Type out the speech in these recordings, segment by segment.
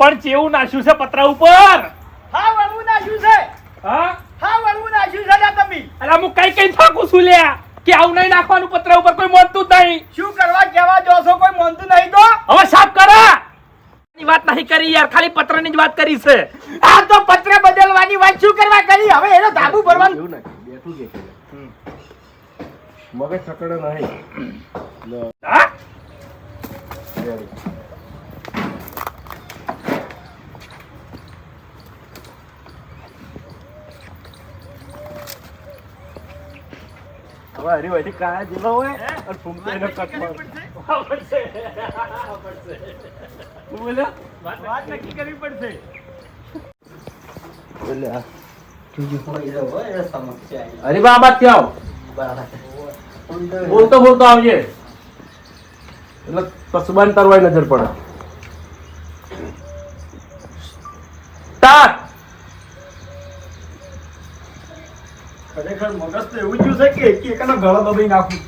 પણ ચેવું નાખ્યું છે પતરા ઉપર? હા વળવું નાખ્યું છે. હા? હા વળવું નાખ્યું છે લ્યા તમે. અરે હું કઈ કઈ થાકું છું લ્યા? કે આવું નહીં નાખવાનું પતરા ઉપર કોઈ મોનતું જ નહીં. શું કરવા કેવા જો છો કોઈ માનતું નહીં તો? હવે સાફ કરા. વાત નહીં કરી યાર ખાલી પત્રની જ વાત કરી છે. આ તો પત્ર બદલવાની વાત શું કરવા કરી? હવે એનો ધાબુ ભરવાનું. એવું નથી બેઠું કે મગજ સકડો નહીં. હા? રેડી. હરી હરીવાથી કાયા જેલો હોય અને ફૂંકતો એનો કટ માર. તું બોલ્યો? વાત નક્કી કરવી પડશે બોલે હા. સમસ્યા હરી બા બાદ ક્યાં બોલતો બોલતો આવજે એટલે કસબાની તરવાય નજર પડે સ્ટાર્ટ ખરેખર મગજ તો એવું જ છે કે એક એકનો ગળો દબાઈ નાખું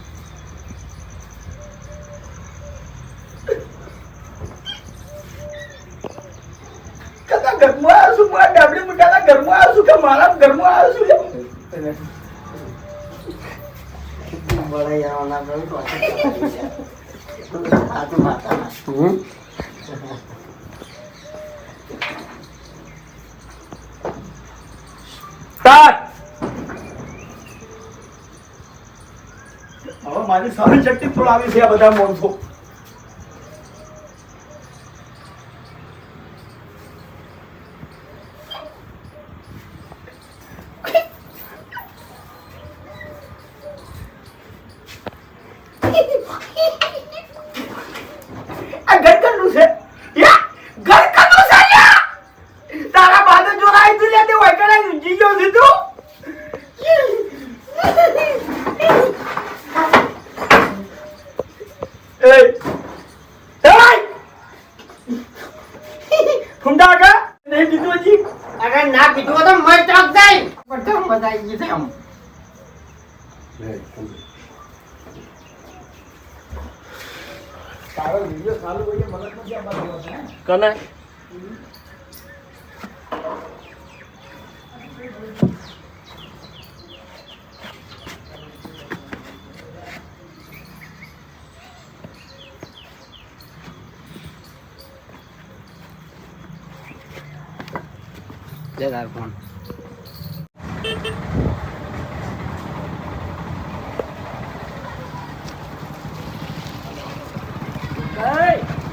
કાકા ઘરમાં આવ્યો છું? મારા ડાબડી ઘરમાં આવ્યો છું કે મારા ઘરમાં આવ્યો છું હમ હવે મારી સારી શક્તિ આવી છે આ બધા માણસો. આ ઘર કરનું છે યા ઘર કરનું છે યા તારા બાદ જોરાઈ તું લે તે વાયકડા ઊંઘી ગયો છે તું Ê! Ê! ફૂંડા આગળ નહીં પીધું હજી? અરે ના પીધું તો મર ચોક જાય. બધા મજા આવી ગઈ છે આમ? તારો વિડિયો ચાલુ હોય મગજ નથી આવવા કને? જગાર ફોન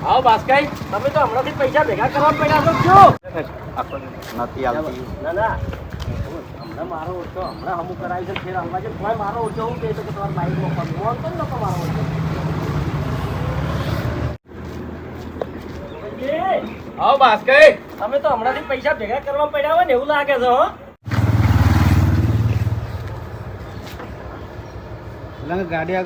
આવો બાસ્કાઈ તમે તો હમણાંથી પૈસા ભેગા કરવા પડ્યા છો. શું? નથી આવતી. ના ના. હમણાં મારો ઓછો હમણાં અમુક કરાવી છે ફેર હમણાં જે કોઈ મારો ઓછો હું કહે તો કે તમારા બાઈક નો હતો ને તો મારો ઓછો? આવો બાસ્કાઈ તમે તો હમણાંથી પૈસા ભેગા કરવા પડ્યા હોય ને એવું લાગે છે હો. ગાડી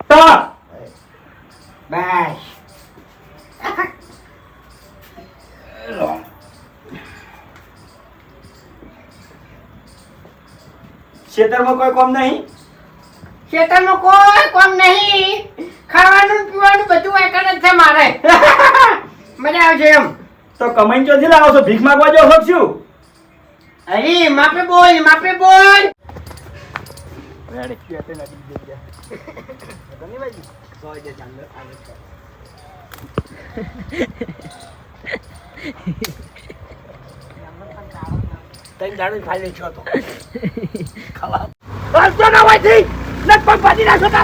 સ્ટાર્ટ બસ ખેતરમાં કોઈ કોમ નહીં? ખેતરમાં કોઈ કોમ નહીં. ખાવાનું પીવાનું બધું એકડ જ છે મારે. મજા આવશે એમ. તો કમાઈ ચોથી લાવો છો? ભીખ માંગવા જાવ છું અરે માપે બોલ માપે બોલ. ખાવા હસતો ના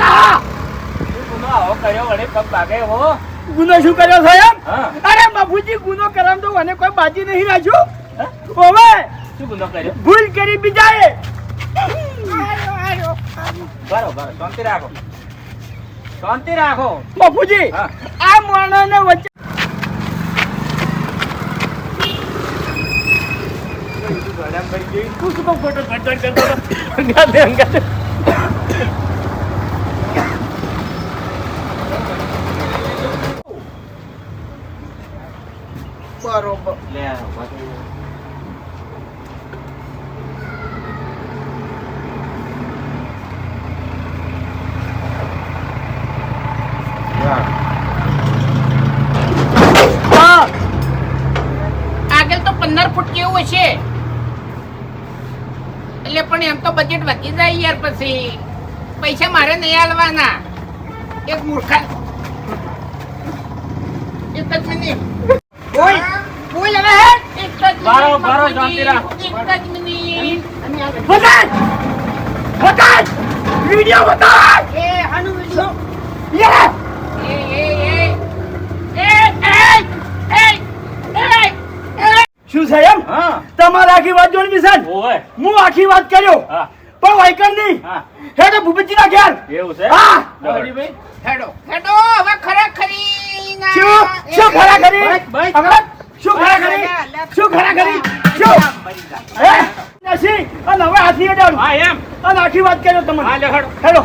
હા ગુનો આવો કર્યો વડે પગ ભાગે હો ગુનો શું કર્યો છે અરે બાપુજી ગુનો કરમ તો મને કોઈ બાજી નહીં રાખ્યું ઓવે શું ગુનો કર્યો ભૂલ કરી બીજાએ. બરો બરો શાંતિ રાખો. શાંતિ રાખો. બાપુજી હા. આ માણસને વચ્ચે બરોબર લે ઊભા થઈ જા. હા આગળ તો પંદર ફૂટ કેવું હશે એટલે પણ એમ તો બજેટ વધી જાય યાર પછી. પૈસા મારે નહીં આલવાના. એક મૂર્ખા એક જ મિનિટ. બોલ. બોલ હવે એક જ મિનિટ, બારો, બારો. શાંતિ રાખો. એક જ મિનિટ. બતાય. બતાય. વિડિયો બતાય. એ હાનું વિડિયો. હું આખી વાત કર્યો. હા. પણ વાઈકર નહીં. હેડો ભૂપતજી ના ઘેર. એવું છે? હા. હેડો. હેડો હવે ખરેખરી શું? શું ખરા કરી બસ, બસ. અગર શું ખરા કરી શું ખરા કરી શું હે નથી અને હવે હાથની અડાડું. હા એમ. અને આખી વાત કર્યો તમને. હા લે હડો.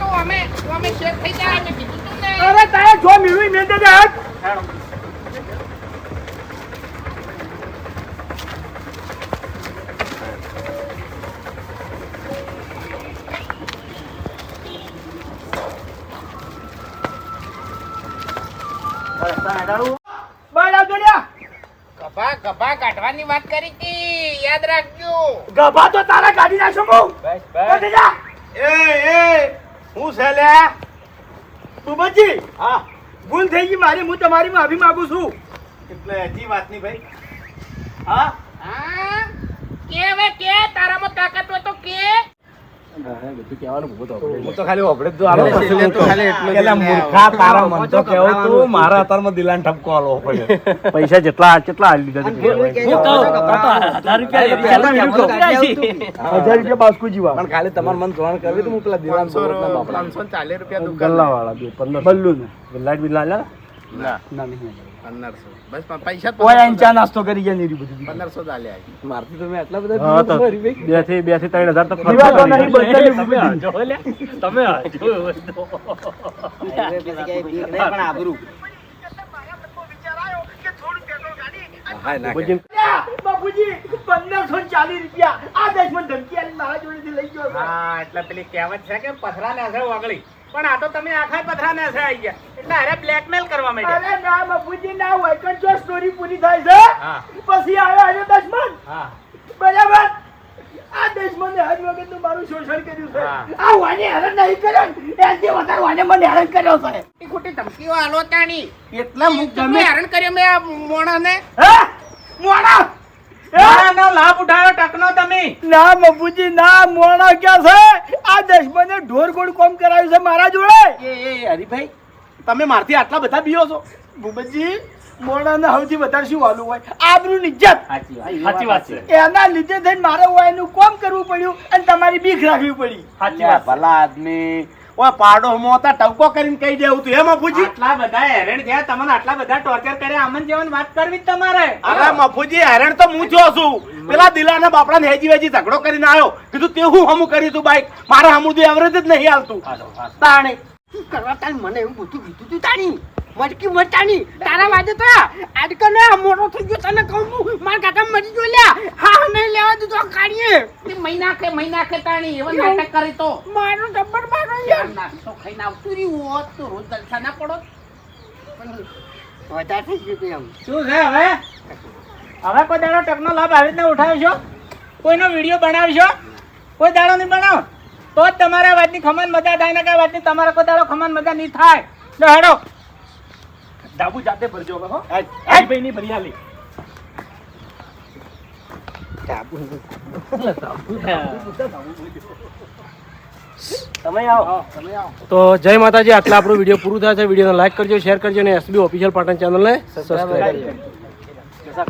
તો અમે અમે શેર થઈ જાય. અમે કીધું અરે તારે જો મેળવી મેં દે હેડો. બહાર આવજો લ્યા. ગભા ગભા કાઢવાની વાત કરી હતી. યાદ રાખજો. ગભા તો તારા કાઢી નાખશો હું. બસ બસ. એ એ હું છે લે ભૂપતજી હા. ભૂલ થઈ ગઈ મારી. હું તમારી માફી માંગુ છું. એટલે હજી વાત નહીં ભાઈ. હા? હા? કે હવે કે? તારામાં તાકાત હોય તો કે? પૈસા જેટલા કેટલા હજાર રૂપિયા બાસ્કુ જીવા. પણ ખાલી તમારે મન ધોરણ કરવી તો હું પેલા દિલાન પાંચસો બલ્લુ ને બિલ્લાટ બિલ્લા ના ના નહીં પંદરસો બસ પૈસા જ ઓય આઈને પંદરસો ચા નાસ્તો કરી ગયા નીરી બધું પંદરસો જ મારથી તમે આટલા બધા બેથી બેથી ત્રણ હજાર તો ખર્ચો દીવા તો કરી નહીં, દીધો. બધાને તમે તમે હજો. હા, બાપુજી પંદરસો ચાલીસ રૂપિયા આ દસમાં ધમકી આલી મારા જોડેથી લઈ ગયો એટલે પેલી કહેવત છે કે પથરા ને અસર વગળી પણ આ તો તમે આખા પથરા ને આવી ગયા. એટલે અરે બ્લેકમેલ કરવા માંડ્યા. અરે ના બાપુજી ના હોય કે જો સ્ટોરી પૂરી થાય છે પછી આવ્યો આવ્યો દશમન બરાબર? આ દશમને હર વખત મારું શોષણ કર્યું છે. આ વાને હેરાન નહીં કર્યો એનાથી વધારે વાને મને હેરાન કર્યો છે. એ ખોટી ધમકીઓ આલો તાણી. એટલા મુખ ગમે હેરાન કર્યો મેં આ મોણાને. હે? મોણા! હે? લાભ ઉઠાવ્યો ટકનો તમે. ના બાપુજી ના મોણો ક્યાં છે? આ દસમને ઢોર ગોળ કોમ કરાવ્યું છે મારા જોડે. એ એ હરીભાઈ તમે મારથી આટલા બધા બીઓ છો. ભૂપતજી મોણાને સૌથી વધારે શું વાલું હોય? આબરૂની ઇજ્જત સાચી વાત છે. એના લીધે થઈને મારે હોય એનું કોમ કરવું પડ્યું અને તમારી બીક રાખવી પડી. સાચી વાત ભલા આદમી ઓય પાડો હમો ટવકો કરીને કહી દેવું તું. એમાં મફુજી? આટલા બધા હેરણ થયા તમને આટલા બધા ટોર્ચર કર્યા અમન જેવાની વાત કરવી જ તમારે. અરે મફુજી હેરણ તો હું થયો છું. પેલા દિલાના બાપડાને હેજી વેજી ઝઘડો કરીને આવ્યો. કીધું તે હું હમું કર્યું તું બાઈક? મારા હમું તો એવરેજ જ નહીં હાલતું. તાણે. શું કરવા તાણ? મને એવું બધું કીધું તું તાણી? મટકી મચાની તારા વાજે તો આજકાલ ને મોટો થઈ ગયો તને કહું છું. માર કાકા મરી ગયો લ્યા. હા નહીં લેવા દીધો કાઢીએ મહિના કે મહિના કે તાણી એવો નાટક કરી તો. મારો જબ્બર મારો યાર નાસ્તો ખાઈને આવતું રહ્યું હોત તો રોજ જલસા ના પડો પણ વધારે થઈ ગયું એમ. શું છે હવે? હવે કોઈ દાડો ટકનો લાભ આવી રીતના ઉઠાવશો? કોઈનો વીડિયો બનાવશો? કોઈ દાડો નહીં બનાવો? તો જ તમારા વાતની ખમન મજા થાય ને કઈ વાતની. તમારા કોઈ દાડો ખમન મજા નહીં થાય. હેડો. ડાબુ જાતે ભરજો હવે હો. ભાઈ ની ભરી આલી તમે આવો. તો જય માતાજી આટલા આપણો વીડિયો પૂરું થાય છે. વિડીયોને લાઈક કરજો શેર કરજો અને એસબી ઓફિશિયલ પાટણ ચેનલને સબસ્ક્રાઈબ કરજો.